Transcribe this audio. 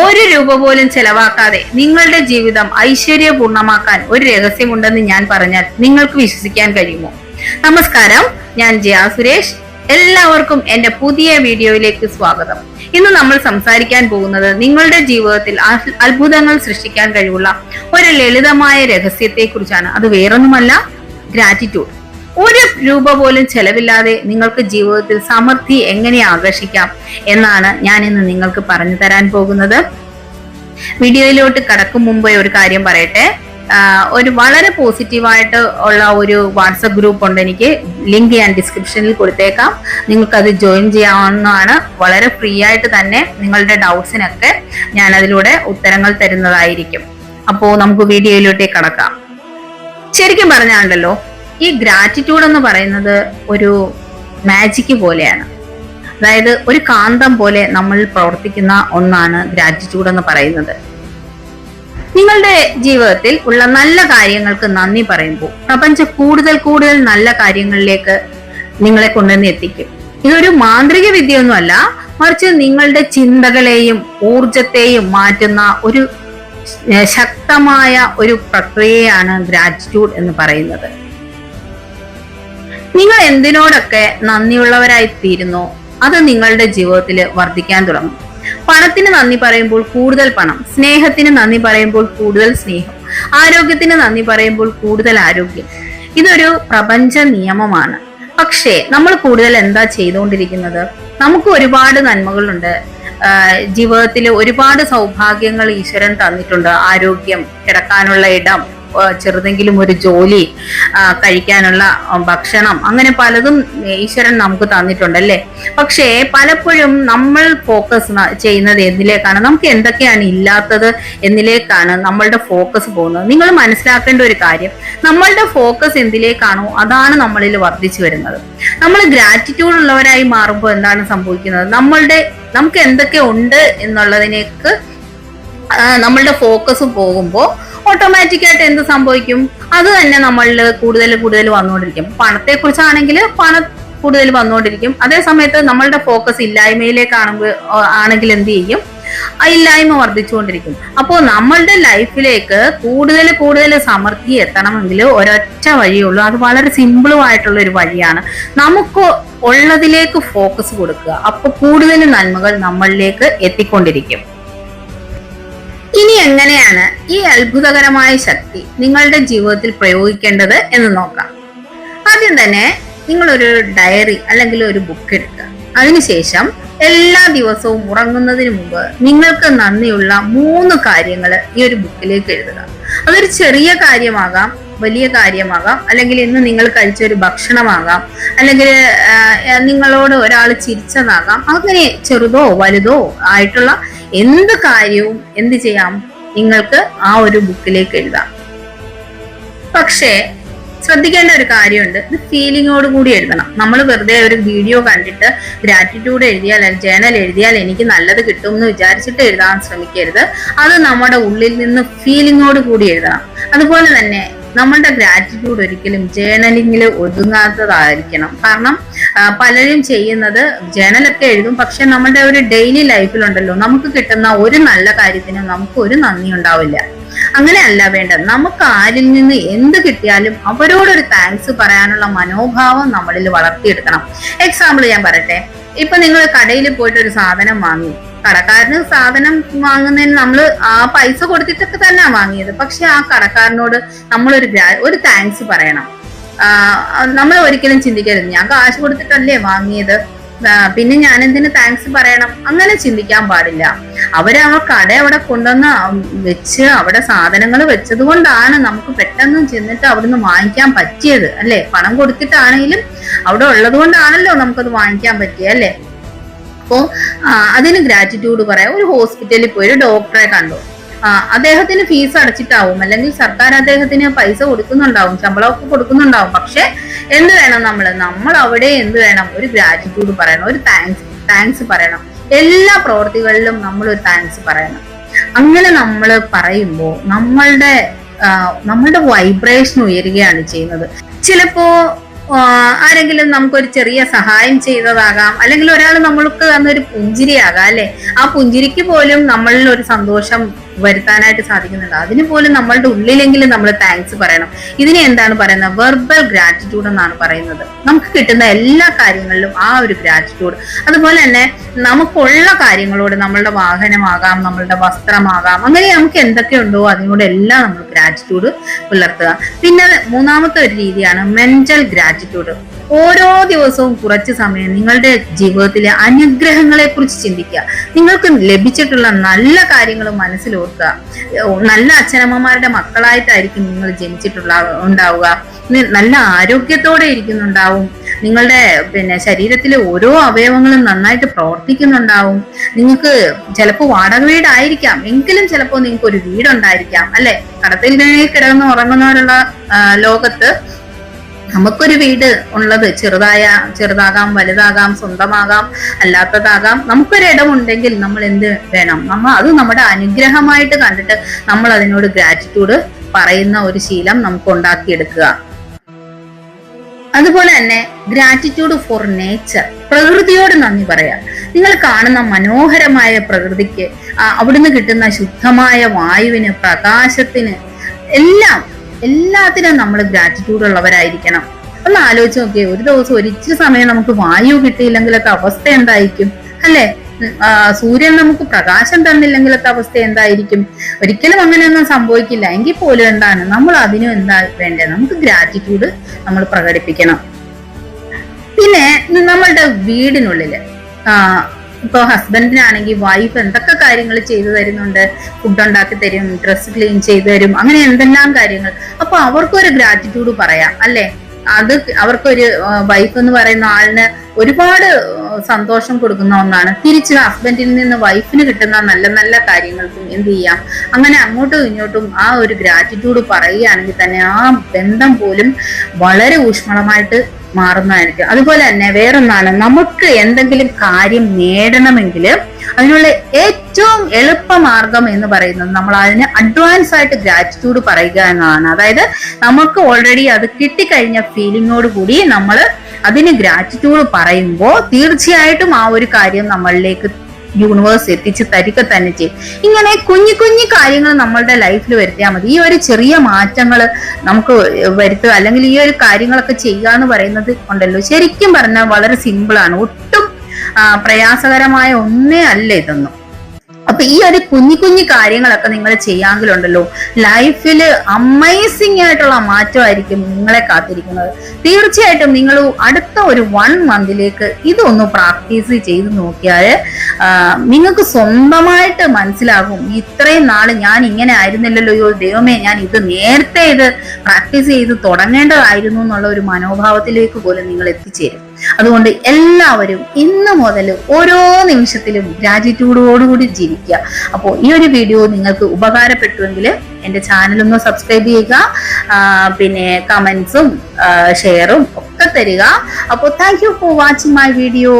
ഒരു രൂപ പോലും ചെലവാക്കാതെ നിങ്ങളുടെ ജീവിതം ഐശ്വര്യപൂർണമാക്കാൻ ഒരു രഹസ്യമുണ്ടെന്ന് ഞാൻ പറഞ്ഞാൽ നിങ്ങൾക്ക് വിശ്വസിക്കാൻ കഴിയുമോ? നമസ്കാരം ഞാൻ ജയ സുരേഷ്. എല്ലാവർക്കും എന്റെ പുതിയ വീഡിയോയിലേക്ക് സ്വാഗതം. ഇന്ന് നമ്മൾ സംസാരിക്കാൻ പോകുന്നത് നിങ്ങളുടെ ജീവിതത്തിൽ അത്ഭുതങ്ങൾ സൃഷ്ടിക്കാൻ കഴിവുള്ള ഒരു ലളിതമായ രഹസ്യത്തെ കുറിച്ചാണ് അത് വേറൊന്നുമല്ല ഗ്രാറ്റിറ്റ്യൂഡ് ഒരു രൂപ പോലും ചെലവില്ലാതെ നിങ്ങൾക്ക് ജീവിതത്തിൽ സമൃദ്ധി എങ്ങനെ ആകർഷിക്കാം എന്നാണ് ഞാൻ ഇന്ന് നിങ്ങൾക്ക് പറഞ്ഞു തരാൻ പോകുന്നത്. വീഡിയോയിലോട്ട് കടക്കും മുമ്പേ ഒരു കാര്യം പറയട്ടെ. ഒരു വളരെ പോസിറ്റീവായിട്ട് ഉള്ള ഒരു വാട്സപ്പ് ഗ്രൂപ്പ് ഉണ്ട് എനിക്ക്. ലിങ്ക് ഞാൻ ഡിസ്ക്രിപ്ഷനിൽ കൊടുത്തേക്കാം. നിങ്ങൾക്ക് അത് ജോയിൻ ചെയ്യാവുന്നതാണ്. വളരെ ഫ്രീ ആയിട്ട് തന്നെ നിങ്ങളുടെ ഡൗട്ട്സിനൊക്കെ ഞാൻ അതിലൂടെ ഉത്തരങ്ങൾ തരുന്നതായിരിക്കും. അപ്പോൾ നമുക്ക് വീഡിയോയിലോട്ടേക്ക് കടക്കാം. ശരിക്കും പറഞ്ഞാണ്ടല്ലോ ഈ ഗ്രാറ്റിറ്റ്യൂഡ് എന്ന് പറയുന്നത് ഒരു മാജിക് പോലെയാണ്. അതായത് ഒരു കാന്തം പോലെ നമ്മൾ പ്രവർത്തിക്കുന്ന ഒന്നാണ് ഗ്രാറ്റിറ്റ്യൂഡ് എന്ന് പറയുന്നത്. നിങ്ങളുടെ ജീവിതത്തിൽ ഉള്ള നല്ല കാര്യങ്ങൾക്ക് നന്ദി പറയുമ്പോൾ പ്രപഞ്ചം കൂടുതൽ കൂടുതൽ നല്ല കാര്യങ്ങളിലേക്ക് നിങ്ങളെ കൊണ്ടുവന്ന് എത്തിക്കും. ഇതൊരു മാന്ത്രിക വിദ്യയൊന്നുമല്ല മറിച്ച് നിങ്ങളുടെ ചിന്തകളെയും ഊർജത്തെയും മാറ്റുന്ന ഒരു ശക്തമായ ഒരു പ്രക്രിയയാണ് ഗ്രാറ്റിറ്റ്യൂഡ് എന്ന് പറയുന്നത്. നിങ്ങൾ എന്തിനോടൊക്കെ നന്ദിയുള്ളവരായി തീരുന്നോ അത് നിങ്ങളുടെ ജീവിതത്തിൽ വർദ്ധിക്കാൻ തുടങ്ങും. പണത്തിന് നന്ദി പറയുമ്പോൾ കൂടുതൽ പണം സ്നേഹത്തിന് നന്ദി പറയുമ്പോൾ കൂടുതൽ സ്നേഹം ആരോഗ്യത്തിന് നന്ദി പറയുമ്പോൾ കൂടുതൽ ആരോഗ്യം. ഇതൊരു പ്രപഞ്ച നിയമമാണ്. പക്ഷേ നമ്മൾ കൂടുതൽ എന്താ ചെയ്തുകൊണ്ടിരിക്കുന്നത്? നമുക്ക് ഒരുപാട് നന്മകളുണ്ട്. ജീവിതത്തിൽ ഒരുപാട് സൗഭാഗ്യങ്ങൾ ഈശ്വരൻ തന്നിട്ടുണ്ട്. ആരോഗ്യം കിടക്കാനുള്ള ഇടം ചെറുതെങ്കിലും ഒരു ജോലി കഴിക്കാനുള്ള ഭക്ഷണം അങ്ങനെ പലതും ഈശ്വരൻ നമുക്ക് തന്നിട്ടുണ്ട് അല്ലേ പക്ഷേ പലപ്പോഴും നമ്മൾ ഫോക്കസ് ചെയ്യുന്നത് എന്തിലേക്കാണ്? നമുക്ക് എന്തൊക്കെയാണ് ഇല്ലാത്തത് എന്നിലേക്കാണ് നമ്മളുടെ ഫോക്കസ് പോകുന്നത്. നിങ്ങൾ മനസ്സിലാക്കേണ്ട ഒരു കാര്യം നമ്മളുടെ ഫോക്കസ് എന്തിലേക്കാണോ അതാണ് നമ്മളിൽ വർദ്ധിച്ചു വരുന്നത്. നമ്മൾ ഗ്രാറ്റിറ്റ്യൂഡ് ഉള്ളവരായി മാറുമ്പോൾ എന്താണ് സംഭവിക്കുന്നത്? നമ്മളുടെ നമുക്ക് എന്തൊക്കെ ഉണ്ട് എന്നുള്ളതിനേക്ക് നമ്മളുടെ ഫോക്കസ് പോകുമ്പോൾ ഓട്ടോമാറ്റിക് ആയിട്ട് എന്ത് സംഭവിക്കും? അത് തന്നെ നമ്മളിൽ കൂടുതൽ കൂടുതൽ വന്നുകൊണ്ടിരിക്കും. പണത്തെ കുറിച്ചാണെങ്കിൽ പണം കൂടുതൽ വന്നുകൊണ്ടിരിക്കും. അതേ സമയത്ത് നമ്മളുടെ ഫോക്കസ് ഇല്ലായ്മയിലേക്കാണെങ്കിൽ ആണെങ്കിൽ എന്ത് ചെയ്യും? ഇല്ലായ്മ വർദ്ധിച്ചുകൊണ്ടിരിക്കും. അപ്പോൾ നമ്മളുടെ ലൈഫിലേക്ക് കൂടുതൽ കൂടുതൽ സമൃദ്ധി എത്തണമെങ്കിൽ ഒരൊറ്റ വഴിയുള്ളൂ അത് വളരെ സിമ്പിളുമായിട്ടുള്ള ഒരു വഴിയാണ്. നമുക്ക് ഉള്ളതിലേക്ക് ഫോക്കസ് കൊടുക്കുക. അപ്പോൾ കൂടുതൽ നന്മകൾ നമ്മളിലേക്ക് എത്തിക്കൊണ്ടിരിക്കും. ഇനി എങ്ങനെയാണ് ഈ അത്ഭുതകരമായ ശക്തി നിങ്ങളുടെ ജീവിതത്തിൽ പ്രയോഗിക്കേണ്ടത് എന്ന് നോക്കാം. ആദ്യം തന്നെ നിങ്ങൾ ഒരു ഡയറി അല്ലെങ്കിൽ ഒരു ബുക്ക് എടുക്കുക. അതിനുശേഷം എല്ലാ ദിവസവും ഉറങ്ങുന്നതിന് മുമ്പ് നിങ്ങൾക്ക് നന്ദിയുള്ള മൂന്ന് കാര്യങ്ങൾ ഈ ഒരു ബുക്കിലേക്ക് എഴുതുക. അതൊരു ചെറിയ കാര്യമാകാം വലിയ കാര്യമാകാം. അല്ലെങ്കിൽ ഇന്ന് നിങ്ങൾ കഴിച്ച ഒരു ഭക്ഷണമാകാം. അല്ലെങ്കിൽ നിങ്ങളോട് ഒരാൾ ചിരിച്ചതാകാം. അങ്ങനെ ചെറുതോ വലുതോ ആയിട്ടുള്ള എന്ത് കാര്യവും എന്ത് ചെയ്യാം? നിങ്ങൾക്ക് ആ ഒരു ബുക്കിലേക്ക് എഴുതാം. പക്ഷേ ശ്രദ്ധിക്കേണ്ട ഒരു കാര്യമുണ്ട്. ഇത് ഫീലിങ്ങോട് കൂടി എഴുതണം. നമ്മൾ വെറുതെ ഒരു വീഡിയോ കണ്ടിട്ട് ഗ്രാറ്റിറ്റ്യൂഡ് എഴുതിയാൽ ജേണൽ എഴുതിയാൽ എനിക്ക് നല്ലത് കിട്ടും എന്ന് വിചാരിച്ചിട്ട് എഴുതാൻ ശ്രമിക്കരുത്. അത് നമ്മുടെ ഉള്ളിൽ നിന്ന് ഫീലിങ്ങോട് കൂടി എഴുതണം. അതുപോലെ തന്നെ നമ്മളുടെ ഗ്രാറ്റിറ്റ്യൂഡ് ഒരിക്കലും ജേണലിങ്ങിൽ ഒതുങ്ങാത്തതായിരിക്കണം. കാരണം പലരും ചെയ്യുന്നത് ജേണലൊക്കെ എഴുതും. പക്ഷെ നമ്മുടെ ഒരു ഡെയിലി ലൈഫിലുണ്ടല്ലോ നമുക്ക് കിട്ടുന്ന ഒരു നല്ല കാര്യത്തിനും നമുക്ക് ഒരു നന്ദി ഉണ്ടാവില്ല. അങ്ങനെയല്ല വേണ്ട നമുക്ക് ആരിൽ നിന്ന് എന്ത് കിട്ടിയാലും അവരോടൊരു താങ്ക്സ് പറയാനുള്ള മനോഭാവം നമ്മളിൽ വളർത്തിയെടുക്കണം. എക്സാമ്പിൾ ഞാൻ പറയട്ടെ. ഇപ്പൊ നിങ്ങൾ കടയിൽ പോയിട്ട് ഒരു സാധനം വാങ്ങി. കടക്കാരന് സാധനം വാങ്ങുന്നതിന് നമ്മൾ ആ പൈസ കൊടുത്തിട്ടൊക്കെ തന്നെ വാങ്ങിയത്. പക്ഷെ ആ കടക്കാരനോട് നമ്മളൊരു ഒരു താങ്ക്സ് പറയണം. നമ്മൾ ഒരിക്കലും ചിന്തിക്കരുത്. ഞാൻ കാശ് കൊടുത്തിട്ടല്ലേ വാങ്ങിയത്. പിന്നെ ഞാൻ എന്തിന് താങ്ക്സ് പറയണം? അങ്ങനെ ചിന്തിക്കാൻ പാടില്ല. അവർ ആ കട അവിടെ കൊണ്ടുവന്ന് വെച്ച് അവിടെ സാധനങ്ങൾ വെച്ചത് കൊണ്ടാണ് നമുക്ക് പെട്ടെന്ന് ചെന്നിട്ട് അവിടുന്ന് വാങ്ങിക്കാൻ പറ്റിയത്. അല്ലെ? പണം കൊടുത്തിട്ടാണെങ്കിലും അവിടെ ഉള്ളത് കൊണ്ടാണല്ലോ നമുക്കത് വാങ്ങിക്കാൻ പറ്റിയത്. അല്ലെ? അപ്പോ ആ, അതിന് ഗ്രാറ്റിറ്റ്യൂഡ് പറയാം. ഒരു ഹോസ്പിറ്റലിൽ പോയി ഒരു ഡോക്ടറെ കണ്ടു. അദ്ദേഹത്തിന് ഫീസ് അടച്ചിട്ടാവും. അല്ലെങ്കിൽ സർക്കാർ അദ്ദേഹത്തിന് പൈസ കൊടുക്കുന്നുണ്ടാവും ശമ്പളമൊക്കെ കൊടുക്കുന്നുണ്ടാവും. പക്ഷെ എന്ത് വേണം നമ്മൾ നമ്മൾ അവിടെ എന്ത് വേണം? ഒരു ഗ്രാറ്റിറ്റ്യൂഡ് പറയണം. ഒരു താങ്ക്സ് താങ്ക്സ് പറയണം. എല്ലാ പ്രവൃത്തികളിലും നമ്മൾ ഒരു താങ്ക്സ് പറയണം. അങ്ങനെ നമ്മൾ പറയുമ്പോൾ നമ്മളുടെ നമ്മളുടെ വൈബ്രേഷൻ ഉയരുകയാണ് ചെയ്യുന്നത്. ചിലപ്പോ ആരെങ്കിലും നമുക്കൊരു ചെറിയ സഹായം ചെയ്തതാകാം. അല്ലെങ്കിൽ ഒരാൾ നമ്മൾക്ക് തന്നൊരു പുഞ്ചിരിയാകാം അല്ലെ? ആ പുഞ്ചിരിക്ക് പോലും നമ്മളിൽ ഒരു സന്തോഷം വരുത്താനായിട്ട് സാധിക്കുന്നുണ്ട്. അതിന് പോലും നമ്മളുടെ ഉള്ളിലെങ്കിലും നമ്മൾ താങ്ക്സ് പറയണം. ഇതിനെ എന്താണ് പറയുന്നത്? വെർബൽ ഗ്രാറ്റിറ്റ്യൂഡ് എന്നാണ് പറയുന്നത്. നമുക്ക് കിട്ടുന്ന എല്ലാ കാര്യങ്ങളിലും ആ ഒരു ഗ്രാറ്റിറ്റ്യൂഡ് അതുപോലെ തന്നെ നമുക്കുള്ള കാര്യങ്ങളോട് നമ്മളുടെ വാഹനമാകാം നമ്മളുടെ വസ്ത്രമാകാം അങ്ങനെ നമുക്ക് എന്തൊക്കെയുണ്ടോ അതിനോട് എല്ലാം നമ്മൾ ഗ്രാറ്റിറ്റ്യൂഡ് പുലർത്തുക. പിന്നെ മൂന്നാമത്തെ ഒരു രീതിയാണ് മെന്റൽ ഗ്രാറ്റിറ്റ്യൂഡ് ഓരോ ദിവസവും കുറച്ച് സമയം നിങ്ങളുടെ ജീവിതത്തിലെ അനുഗ്രഹങ്ങളെ കുറിച്ച് ചിന്തിക്കുക. നിങ്ങൾക്ക് ലഭിച്ചിട്ടുള്ള നല്ല കാര്യങ്ങൾ മനസ്സിലോർക്കുക നല്ല അച്ഛനമ്മമാരുടെ മക്കളായിട്ടായിരിക്കും നിങ്ങൾ ജനിച്ചിട്ടുള്ള ഉണ്ടാവുക. നല്ല ആരോഗ്യത്തോടെ ഇരിക്കുന്നുണ്ടാവും. നിങ്ങളുടെ പിന്നെ ശരീരത്തിലെ ഓരോ അവയവങ്ങളും നന്നായിട്ട് പ്രവർത്തിക്കുന്നുണ്ടാവും. നിങ്ങൾക്ക് ചിലപ്പോൾ വാടക വീടായിരിക്കാം. എങ്കിലും ചിലപ്പോൾ നിങ്ങൾക്ക് ഒരു വീടുണ്ടായിരിക്കാം. അല്ലെ? കടത്തിൽ കിടന്ന് ഉറങ്ങുന്നവരുള്ള ലോകത്ത് നമുക്കൊരു വീട് ഉള്ളത് ചെറുതായ ചെറുതാകാം വലുതാകാം സ്വന്തമാകാം അല്ലാത്തതാകാം നമുക്കൊരു ഇടമുണ്ടെങ്കിൽ നമ്മൾ എന്ത് വേണം? നമ്മൾ അത് നമ്മുടെ അനുഗ്രഹമായിട്ട് കണ്ടിട്ട് നമ്മൾ അതിനോട് ഗ്രാറ്റിറ്റ്യൂഡ് പറയുന്ന ഒരു ശീലം നമുക്ക് ഉണ്ടാക്കിയെടുക്കുക. അതുപോലെ തന്നെ ഗ്രാറ്റിറ്റ്യൂഡ് ഫോർ നേച്ചർ പ്രകൃതിയോട് നന്ദി പറയാം. നിങ്ങൾ കാണുന്ന മനോഹരമായ പ്രകൃതിക്ക് അവിടുന്ന് കിട്ടുന്ന ശുദ്ധമായ വായുവിന് പ്രകാശത്തിന് എല്ലാം എല്ലാത്തിനും നമ്മൾ ഗ്രാറ്റിറ്റ്യൂഡ് ഉള്ളവരായിരിക്കണം. ഒന്ന് ആലോചിച്ച് നോക്കിയേ ഒരു ദിവസം ഒരിച്ചിരി സമയം നമുക്ക് വായു കിട്ടിയില്ലെങ്കിലൊക്കെ അവസ്ഥ എന്തായിരിക്കും? അല്ലെ? സൂര്യൻ നമുക്ക് പ്രകാശം തന്നില്ലെങ്കിലത്തെ അവസ്ഥ എന്തായിരിക്കും? ഒരിക്കലും അങ്ങനെയൊന്നും സംഭവിക്കില്ല. എങ്കിൽ പോലും എന്താണ്? നമ്മൾ അതിനും എന്താ വേണ്ടത് നമുക്ക് ഗ്രാറ്റിറ്റ്യൂഡ് നമ്മൾ പ്രകടിപ്പിക്കണം. പിന്നെ നമ്മളുടെ വീടിനുള്ളിൽ ആ ഇപ്പൊ ഹസ്ബൻഡിനാണെങ്കിൽ വൈഫ് എന്തൊക്കെ കാര്യങ്ങൾ ചെയ്തു തരുന്നുണ്ട്? ഫുഡ് ഉണ്ടാക്കി തരും ഡ്രസ്സ് ക്ലീൻ ചെയ്തു തരും അങ്ങനെ എന്തെല്ലാം കാര്യങ്ങൾ? അപ്പൊ അവർക്കൊരു ഗ്രാറ്റിറ്റ്യൂഡ് പറയാം അല്ലെ? അത് അവർക്കൊരു വൈഫ് എന്ന് പറയുന്ന ആളിന് ഒരുപാട് സന്തോഷം കൊടുക്കുന്ന ഒന്നാണ്. തിരിച്ച് ഹസ്ബൻഡിൽ നിന്ന് വൈഫിന് കിട്ടുന്ന നല്ല നല്ല കാര്യങ്ങൾക്കും എന്ത് ചെയ്യാം? അങ്ങനെ അങ്ങോട്ടും ഇങ്ങോട്ടും ആ ഒരു ഗ്രാറ്റിറ്റ്യൂഡ് പറയുകയാണെങ്കിൽ തന്നെ ആ ബന്ധം പോലും വളരെ ഊഷ്മളമായിട്ട് മാറുന്നതായിരിക്കും. അതുപോലെ തന്നെ വേറൊന്നാണ് നമുക്ക് എന്തെങ്കിലും കാര്യം നേടണമെങ്കിൽ അതിനുള്ള ഏറ്റവും എളുപ്പമാർഗം എന്ന് പറയുന്നത് നമ്മൾ അതിന് അഡ്വാൻസ് ആയിട്ട് ഗ്രാറ്റിറ്റ്യൂഡ് പറയുക എന്നതാണ്. അതായത് നമുക്ക് ഓൾറെഡി അത് കിട്ടിക്കഴിഞ്ഞ ഫീലിങ്ങോട് കൂടി നമ്മൾ അതിന് ഗ്രാറ്റിറ്റ്യൂഡ് പറയുമ്പോൾ തീർച്ചയായിട്ടും ആ ഒരു കാര്യം നമ്മളിലേക്ക് യൂണിവേഴ്സ് എത്തിച്ച് തരിക തന്നെ ചെയ്യും. ഇങ്ങനെ കുഞ്ഞു കുഞ്ഞു കാര്യങ്ങൾ നമ്മളുടെ ലൈഫിൽ വരുത്തിയാൽ മതി. ഈ ഒരു ചെറിയ മാറ്റങ്ങൾ നമുക്ക് വരുത്തുക അല്ലെങ്കിൽ ഈ ഒരു കാര്യങ്ങളൊക്കെ ചെയ്യുക എന്ന് പറയുന്നത് ഉണ്ടല്ലോ. ശരിക്കും പറഞ്ഞാൽ വളരെ സിമ്പിളാണ് ഒട്ടും പ്രയാസകരമായ ഒന്നേ അല്ല ഇതൊന്നും. അപ്പൊ ഈ ഒരു കുഞ്ഞു കുഞ്ഞു കാര്യങ്ങളൊക്കെ നിങ്ങൾ ചെയ്യാമെങ്കിലുണ്ടല്ലോ ലൈഫിൽ അമേസിംഗ് ആയിട്ടുള്ള മാറ്റമായിരിക്കും നിങ്ങളെ കാത്തിരിക്കുന്നത്. തീർച്ചയായിട്ടും നിങ്ങൾ അടുത്ത ഒരു വൺ മന്തിലേക്ക് ഇതൊന്ന് പ്രാക്ടീസ് ചെയ്ത് നോക്കിയാൽ നിങ്ങൾക്ക് സ്വന്തമായിട്ട് മനസ്സിലാകും. ഇത്രയും നാൾ ഞാൻ ഇങ്ങനെ ആയിരുന്നില്ലല്ലോ യോ ദൈവമേ ഞാൻ ഇത് നേരത്തെ ഇത് പ്രാക്ടീസ് ചെയ്ത് തുടങ്ങേണ്ടതായിരുന്നു എന്നുള്ള ഒരു മനോഭാവത്തിലേക്ക് പോലും നിങ്ങൾ എത്തിച്ചേരും. അതുകൊണ്ട് എല്ലാവരും ഇന്ന് മുതൽ ഓരോ നിമിഷത്തിലും ഗ്രാറ്റിറ്റ്യൂഡോടുകൂടി ജീവിക്കുക. അപ്പോൾ ഈ ഒരു വീഡിയോ നിങ്ങൾക്ക് ഉപകാരപ്പെട്ടുവെങ്കിൽ എന്റെ ചാനലൊന്ന് സബ്സ്ക്രൈബ് ചെയ്യുക പിന്നെ കമൻസും ഷെയറും ഒക്കെ തരിക. അപ്പോൾ thank you for watching my video